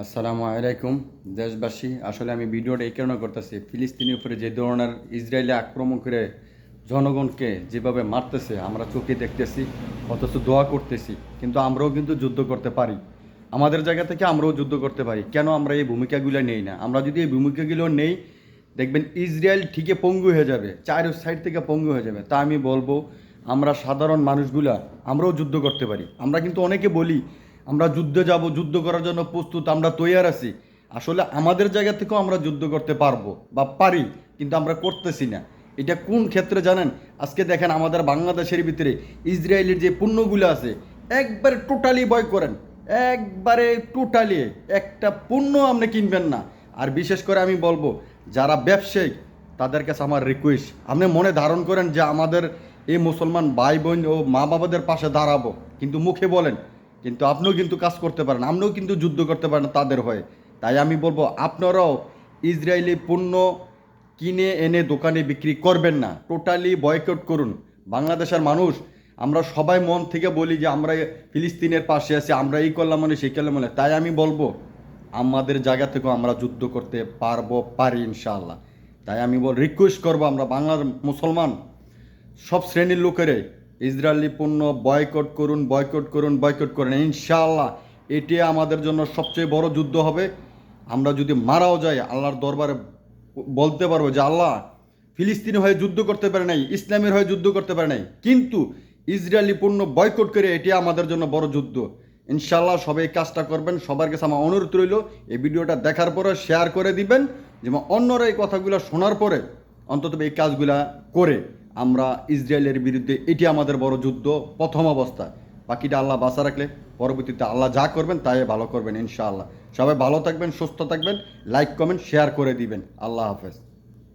আসসালামু আলাইকুম, দেশবাসী। আসলে আমি ভিডিওটা এই কারণে করতেছি, ফিলিস্তিনের উপরে যে ধরনের ইসরায়েলে আক্রমণ করে জনগণকে যেভাবে মারতেছে, আমরা চোখে দেখতেছি, অথচ দোয়া করতেছি, কিন্তু আমরাও কিন্তু যুদ্ধ করতে পারি। আমাদের জায়গা থেকে আমরাও যুদ্ধ করতে পারি। কেন আমরা এই ভূমিকাগুলো নেই না? আমরা যদি এই ভূমিকাগুলো নেই, দেখবেন ইসরায়েল ঠিকই পঙ্গু হয়ে যাবে, চার সাইড থেকে পঙ্গু হয়ে যাবে। তা আমি বলব, আমরা সাধারণ মানুষগুলা আমরাও যুদ্ধ করতে পারি। আমরা কিন্তু অনেকে বলি আমরা যুদ্ধে যাব, যুদ্ধ করার জন্য প্রস্তুত, আমরা তৈয়ার আছি। আসলে আমাদের জায়গা থেকেও আমরা যুদ্ধ করতে পারব বা পারি, কিন্তু আমরা করতেছি না। এটা কোন ক্ষেত্রে জানেন? আজকে দেখেন আমাদের বাংলাদেশের ভিতরে ইসরায়েলের যে পণ্যগুলো আছে, একবারে টোটালি বয় করেন। একবারে টোটালি একটা পণ্য আপনি কিনবেন না। আর বিশেষ করে আমি বলব, যারা ব্যবসায়িক, তাদের কাছে আমার রিকোয়েস্ট আপনি মনে ধারণ করেন যে আমাদের এই মুসলমান ভাই বোন ও মা বাবাদের পাশে দাঁড়াবো, কিন্তু মুখে বলেন কিন্তু আপনিও কিন্তু কাজ করতে পারেন আপনিও কিন্তু যুদ্ধ করতে পারেন তাদের হয়ে। তাই আমি বলব, আপনারাও ইসরায়েলি পণ্য কিনে এনে দোকানে বিক্রি করবেন না টোটালি বয়কট করুন। বাংলাদেশের মানুষ, আমরা সবাই মন থেকে বলি যে আমরা ফিলিস্তিনের পাশে আছি, আমরা এই করলাম মানে সেই করলাম মানে। তাই আমি বলব, আমাদের জায়গা থেকেও আমরা যুদ্ধ করতে পারব, পারি ইনশাআল্লাহ। তাই আমি বল রিকোয়েস্ট করব আমরা বাংলার মুসলমান, সব শ্রেণির লোকেরে ইসরায়েলি পণ্য বয়কট করুন বয়কট করুন বয়কট করুন। ইনশাআল্লাহ, এটি আমাদের জন্য সবচেয়ে বড় যুদ্ধ হবে। আমরা যদি মারাও যাই, আল্লাহর দরবারে বলতে পারব যে, আল্লাহ, ফিলিস্তিনি হয়ে যুদ্ধ করতে পারে নাই, ইসলামের হয়ে যুদ্ধ করতে পারে নাই। কিন্তু ইসরায়েলি পণ্য বয়কট করে এটি আমাদের জন্য বড় যুদ্ধ। ইনশাল্লাহ সবাই কাজটা করবেন। সবার কাছে আমার অনুরোধ রইল, এই ভিডিওটা দেখার পরে শেয়ার করে দিবেন। যেমন অন্যরা এই কথাগুলো শোনার পরে অন্তত এই কাজগুলা করে। আমরা ইসরায়েলের বিরুদ্ধে, এটি আমাদের বড় যুদ্ধ, প্রথম অবস্থা। বাকিটা আল্লাহ বাসা রাখলে, পরবর্তীতে আল্লাহ যা করবেন তাই ভালো করবেন ইনশাআল্লাহ। সবাই ভালো থাকবেন, সুস্থ থাকবেন লাইক কমেন্ট শেয়ার করে দিবেন। আল্লাহ হাফেজ।